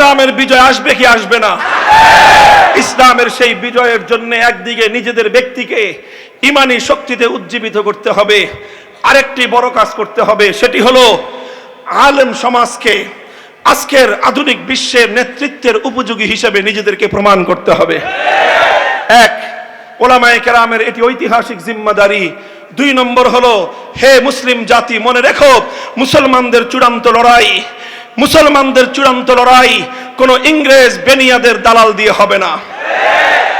ইসলামের বিজয় আসবে কি আসবে না? ইসলামের সেই বিজয়ের জন্য একদিকে নিজেদের ব্যক্তিকে ইমানি শক্তিতে উজ্জীবিত করতে হবে, আরেকটি বড় কাজ করতে হবে, সেটি হলো আলেম সমাজকে আজকের আধুনিক বিশ্বের নেতৃত্বের উপযোগী হিসেবে নিজেদেরকে প্রমাণ করতে হবে। এক, ওলামায়ে কেরামের এটি ঐতিহাসিক জিম্মাদারি। দুই নম্বর হলো, হে মুসলিম জাতি, মনে রেখো, মুসলমানদের চূড়ান্ত লড়াই মুসলমানদের চূড়ান্ত লড়াই কোনো ইংরেজ, বেনিয়াদের দালাল দিয়ে হবে না।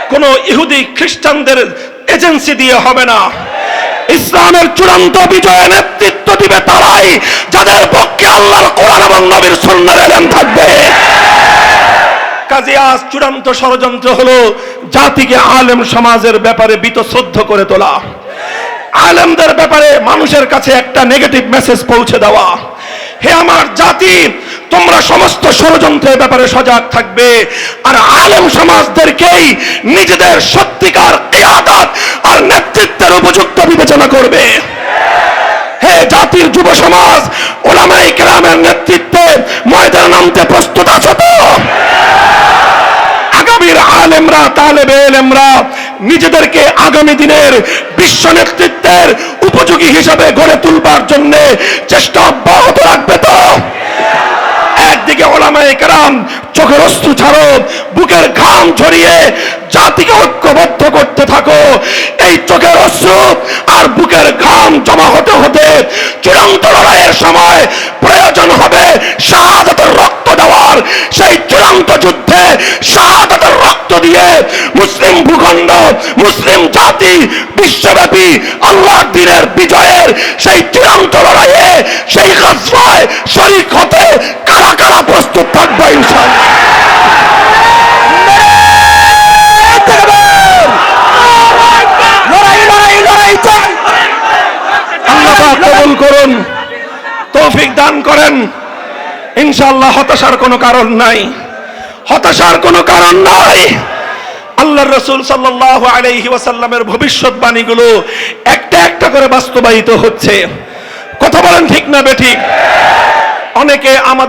কোনো ইহুদি, খ্রিস্টানদের এজেন্সি দিয়ে হবে না। ইসলামের চূড়ান্ত বিজয়ে নেতৃত্ব দিবে তারাই যাদের পক্ষে আল্লাহর কোরআন এবং নবীর সুন্নাহর এলেম থাকবে। কাজে আজ চূড়ান্ত ষড়যন্ত্র হলো জাতিকে আলেম সমাজের ব্যাপারে বিতশ্রদ্ধ করে তোলা। আলেমদের ব্যাপারে মানুষের কাছে একটা নেগেটিভ মেসেজ পৌঁছে দেওয়া। হে আমার জাতি, তোমরা সমস্ত ষড়যন্ত্রের ব্যাপারে সজাগ থাকবে। আর আলেম সমাজদেরকেই নিজেদের সত্যিকার কিয়াদত আর নেতৃত্বের উপযুক্ত বিবেচনা করবে। হে জাতির যুব সমাজ ওলামাই কেরামের নেতৃত্বে ময়দানে নামতে প্রস্তুত আছো তো? আগামীর আলেমরা, তালেবে এলেমরা নিজেদেরকে আগামী দিনের বিশ্ব নেতৃত্বের উপযোগী হিসাবে গড়ে তুলবার জন্য চেষ্টা অব্যাহত রাখবে তো। একদিকে ওলামায় কেরাম চোখের অস্ত্র ছাড়ো, বুকের ঘাম ছড়িয়ে জাতিকে ঐক্যবদ্ধ করতে থাকো। এই চোখের অস্ত্র আর বুকের ঘাম জমা হতে হতে চূড়ান্ত লড়াইয়ের সময় প্রয়োজন হবে মুসলিম জাতি বিশ্বব্যাপী আল্লাহর দিনের বিজয়ের সেই চূড়ান্ত লড়াইয়ে সেই গাছবায় শরিক হতে কারা কারা প্রস্তুত থাকবে আল্লাহ কবুল করুন তৌফিক দান করেন। ইনশাআল্লাহ হতাশার কোনো কারণ নাই। হতাশার কোনো কারণ নাই। আল্লাহর রসুল সাল্লাল্লাহু আলহি ওয়াসাল্লামের ভবিষ্যৎবাণীগুলো একটা একটা করে বাস্তবায়িত হচ্ছে। কথা বলেন ঠিক না বেঠিক? অনেকে আমাদের